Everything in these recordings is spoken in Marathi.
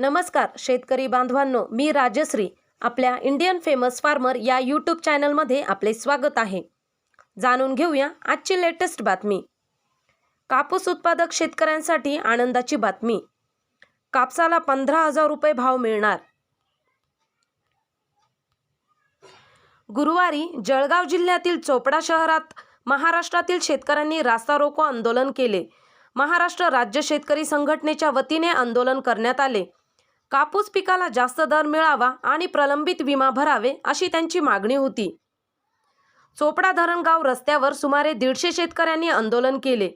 नमस्कार शेतकरी बांधवांनो मी राजश्री आपल्या इंडियन फेमस फार्मर या यूट्यूब चॅनलमध्ये आपले स्वागत आहे. जाणून घेऊया आजची लेटेस्ट बातमी. कापूस उत्पादक शेतकऱ्यांसाठी आनंदाची बातमी. कापसाला पंधरा हजार रुपये भाव मिळणार. गुरुवारी जळगाव जिल्ह्यातील चोपडा शहरात महाराष्ट्रातील शेतकऱ्यांनी रास्ता रोको आंदोलन केले. महाराष्ट्र राज्य शेतकरी संघटनेच्या वतीने आंदोलन करण्यात आले. कापूस पिकाला जास्त दर मिळावा आणि प्रलंबित विमा भरावे अशी त्यांची मागणी होती. चोपडा धरणगाव रस्त्यावर सुमारे दीडशे शेतकऱ्यांनी आंदोलन केले.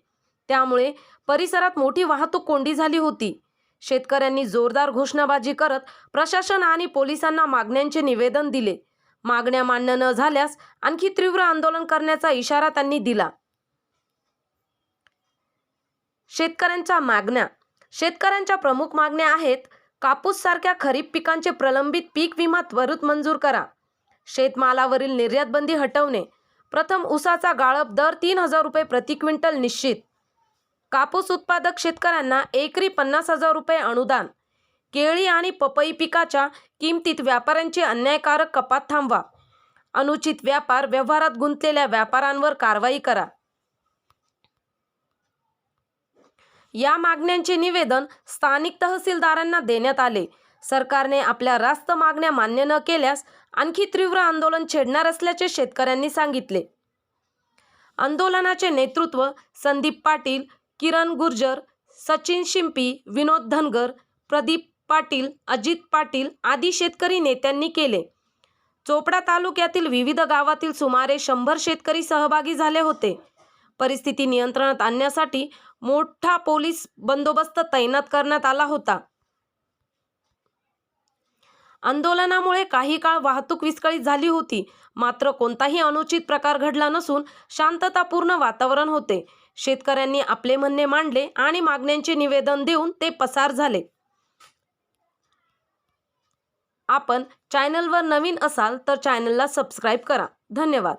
त्यामुळे परिसरात मोठी वाहतूक कोंडी झाली होती. शेतकऱ्यांनी जोरदार घोषणाबाजी करत प्रशासन आणि पोलिसांना मागण्यांचे निवेदन दिले. मागण्या मान्य न झाल्यास आणखी तीव्र आंदोलन करण्याचा इशारा त्यांनी दिला. शेतकऱ्यांच्या मागण्या. शेतकऱ्यांच्या प्रमुख मागण्या आहेत कापूस सारख्या खरीप पिकांचे प्रलंबित पीक विमा त्वरित मंजूर करा. शेतमालावरील निर्यात बंदी हटवणे. प्रथम ऊसाचा गाळप दर तीन हजार रुपये प्रति क्विंटल निश्चित. कापूस उत्पादक शेतकऱ्यांना एकरी पन्नास हजार रुपये अनुदान. केळी आणि पपई पिकाच्या किमतीत व्यापाऱ्यांची अन्यायकारक कपात थांबवा. अनुचित व्यापार व्यवहारात गुंतलेल्या व्यापाऱ्यांवर कारवाई करा. या मागण्यांचे निवेदन स्थानिक तहसीलदारांना देण्यात आले. सरकारने आपल्या रास्त मागण्या मान्य न केल्यास आणखी तीव्र आंदोलन छेडणार असल्याचे शेतकऱ्यांनी सांगितले. आंदोलनाचे नेतृत्व संदीप पाटील किरण गुर्जर सचिन शिंपी विनोद धनगर प्रदीप पाटील अजित पाटील आदी शेतकरी नेत्यांनी केले. चोपडा तालुक्यातील विविध गावातील सुमारे शंभर शेतकरी सहभागी झाले होते. परिस्थिती नियंत्रणात आणण्यासाठी मोठा पोलीस बंदोबस्त तैनात करण्यात आला होता. आंदोलनामुळे काही काळ वाहतूक विस्कळीत झाली होती. मात्र कोणताही अनुचित प्रकार घडला नसून शांततापूर्ण वातावरण होते. शेतकऱ्यांनी आपले म्हणणे मांडले आणि मागण्यांचे निवेदन देऊन ते पसार झाले. आपण चॅनलवर नवीन असाल तर चॅनलला सबस्क्राईब करा. धन्यवाद.